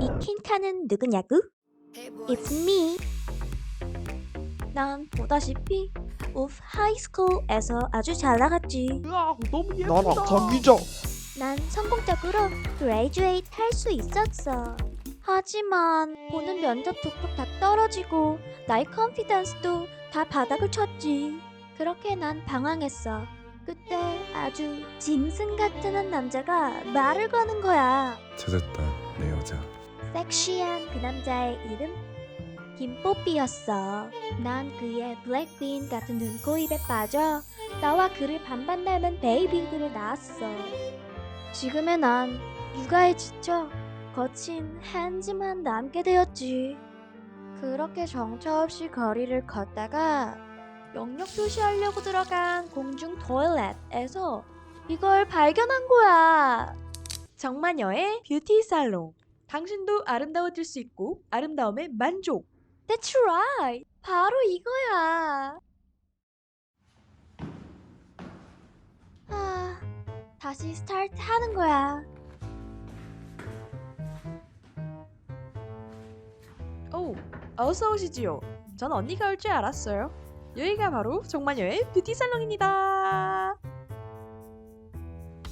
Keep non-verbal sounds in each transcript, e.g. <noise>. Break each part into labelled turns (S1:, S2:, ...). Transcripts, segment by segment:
S1: 이 킨카는 누구냐고? It's me. 난 보다시피 우프 하이스쿨에서 아주 잘 나갔지.
S2: 으아 너무 예쁘다
S3: 나라 강기자
S1: 난 성공적으로 그레이주에이트 할 수 있었어. 하지만 보는 면접 툭툭 다 떨어지고 나의 컨피던스도 다 바닥을 쳤지. 그렇게 난 방황했어. 그때 아주 짐승 같은 한 남자가 말을 거는 거야.
S3: 찾았다 내 여자
S1: 섹시한 그 남자의 이름 김뽀삐였어. 난 그의 블랙빈 같은 눈코입에 빠져 나와 그를 반반 닮은 베이비들을 낳았어. 지금의 난 육아에 지쳐 거친 한지만 남게 되었지. 그렇게 정처 없이 거리를 걷다가 영역 표시하려고 들어간 공중 토일렛에서 이걸 발견한 거야.
S2: 정마녀의 뷰티 살롱 당신도 아름다워질 수 있고 아름다움의 만족
S1: That's right. 바로 이거야. 아, 다시 스타트 하는 거야.
S2: 오 어서 오시지요 전 언니가 올 줄 알았어요 여기가 바로 정마녀의 뷰티 살롱입니다.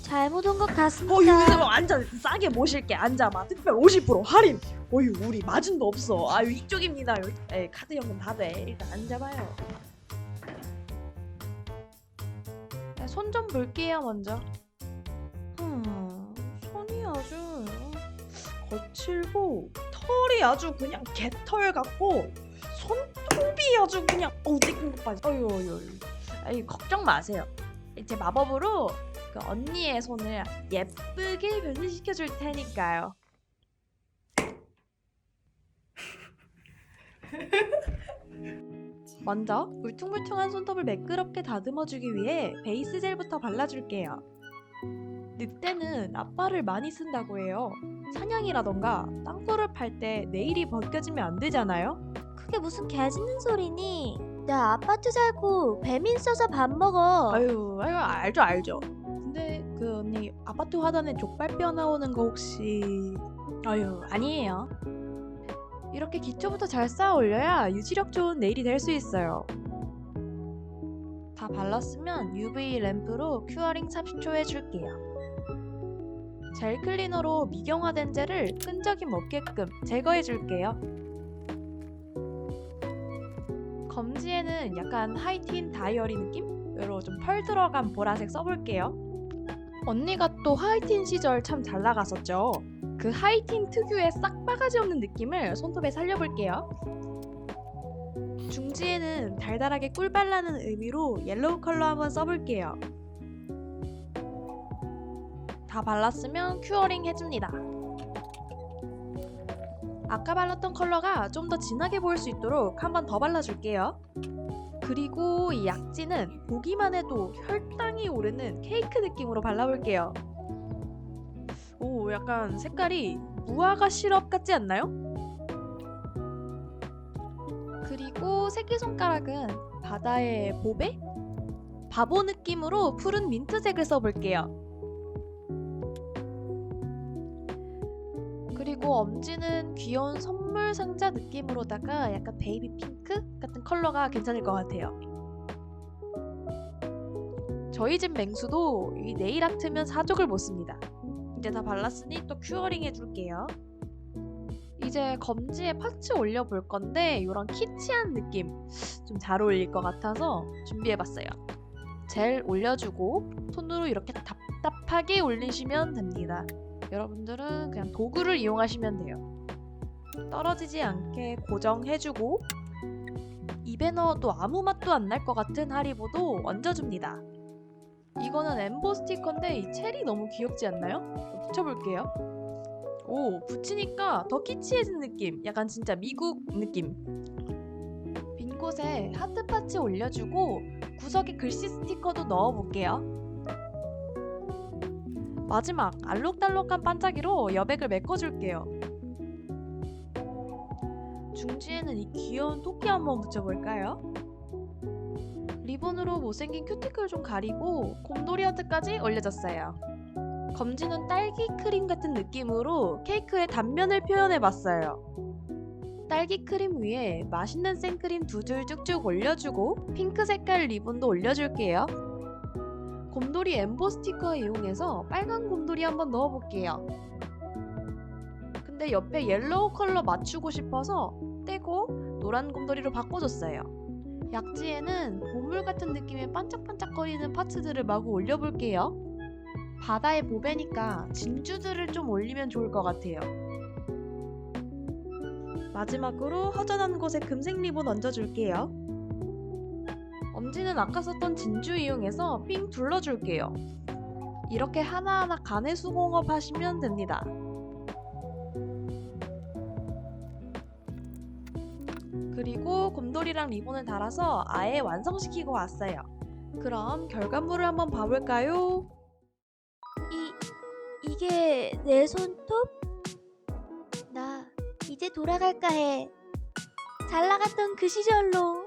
S1: 잘못 온 것 같습니다.
S2: 어 여기서 뭐 앉아 싸게 모실게. 앉아봐. 특별 50% 할인. 어휴 우리 마진도 없어. 아유 이쪽입니다. 여기 에 카드 연금 다 돼. 일단 앉아봐요. 손 좀 볼게요 먼저. 음 손이 아주 거칠고 털이 아주 그냥 개털 같고 손톱이 아주 그냥 어우 띠끈 것 빠지 어휴 어휴 어휴 아이 걱정 마세요 제 마법으로 그 언니의 손을 예쁘게 변신시켜 줄 테니까요. <laughs> 먼저 울퉁불퉁한 손톱을 매끄럽게 다듬어주기 위해 베이스 젤부터 발라줄게요. 늑대는 앞발을 많이 쓴다고 해요. 사냥이라던가 땅굴을 팔때 네일이 벗겨지면 안 되잖아요.
S1: 그게 무슨 개 짖는 소리니? 나 아파트 살고 배민 써서 밥 먹어.
S2: 아유, 아유 알죠 알죠. 근데 그 언니 아파트 화단에 족발뼈 나오는 거 혹시 아유 아니에요. 이렇게 기초부터 잘 쌓아 올려야 유지력 좋은 네일이 될 수 있어요. 다 발랐으면 UV 램프로 큐어링 30초 해줄게요. 젤 클리너로 미경화된 젤을 끈적임 없게끔 제거해줄게요. 검지에는 약간 하이틴 다이어리 느낌으로 좀 펄 들어간 보라색 써볼게요. 언니가 또 하이틴 시절 참 잘 나갔었죠. 그 하이틴 특유의 싹 바가지 없는 느낌을 손톱에 살려볼게요. 중지에는 달달하게 꿀 발라는 의미로 옐로우 컬러 한번 써볼게요. 다 발랐으면 큐어링 해줍니다. 아까 발랐던 컬러가 좀 더 진하게 보일 수 있도록 한 번 더 발라줄게요. 그리고 이 약지는 보기만 해도 혈당이 오르는 케이크 느낌으로 발라볼게요. 오, 약간 색깔이 무화과 시럽 같지 않나요? 그리고 새끼손가락은 바다의 보배? 바보 느낌으로 푸른 민트색을 써볼게요. 그리고 엄지는 귀여운 선물 상자 느낌으로다가 약간 베이비 핑크 같은 컬러가 괜찮을 것 같아요. 저희 집 맹수도 이 네일 아트면 사족을 못 씁니다. 이제 다 발랐으니 또 큐어링 해줄게요. 이제 검지에 파츠 올려볼 건데 이런 키치한 느낌 좀 잘 어울릴 것 같아서 준비해봤어요. 젤 올려주고 손으로 이렇게 답답하게 올리시면 됩니다. 여러분들은 그냥 도구를 이용하시면 돼요. 떨어지지 않게 고정해주고 입에 넣어도 아무 맛도 안 날 것 같은 하리보도 얹어줍니다. 이거는 엠보 스티커인데 이 체리 너무 귀엽지 않나요? 붙여볼게요. 오, 붙이니까 더 키치해진 느낌. 약간 진짜 미국 느낌. 빈 곳에 하트 파츠 올려주고 구석에 글씨 스티커도 넣어볼게요. 마지막 알록달록한 반짝이로 여백을 메꿔줄게요. 중지에는 이 귀여운 토끼 한번 붙여볼까요? 리본으로 못생긴 큐티클 좀 가리고 곰돌이 하트까지 올려줬어요. 검지는 딸기 크림 같은 느낌으로 케이크의 단면을 표현해봤어요. 딸기 크림 위에 맛있는 생크림 두 줄 쭉쭉 올려주고 핑크 색깔 리본도 올려줄게요. 곰돌이 엠보 스티커 이용해서 빨간 곰돌이 한번 넣어볼게요. 근데 옆에 옐로우 컬러 맞추고 싶어서 떼고 노란 곰돌이로 바꿔줬어요. 약지에는 보물 같은 느낌의 반짝반짝거리는 파츠들을 마구 올려볼게요. 바다의 보배니까 진주들을 좀 올리면 좋을 것 같아요. 마지막으로 허전한 곳에 금색 리본 얹어줄게요. 엄지는 아까 썼던 진주 이용해서 삥 둘러줄게요. 이렇게 하나하나 간의 수공업 하시면 됩니다. 그리고 곰돌이랑 리본을 달아서 아예 완성시키고 왔어요. 그럼 결과물을 한번 봐볼까요?
S1: 이 이게 내 손톱? 나 이제 돌아갈까 해. 잘 나갔던 그 시절로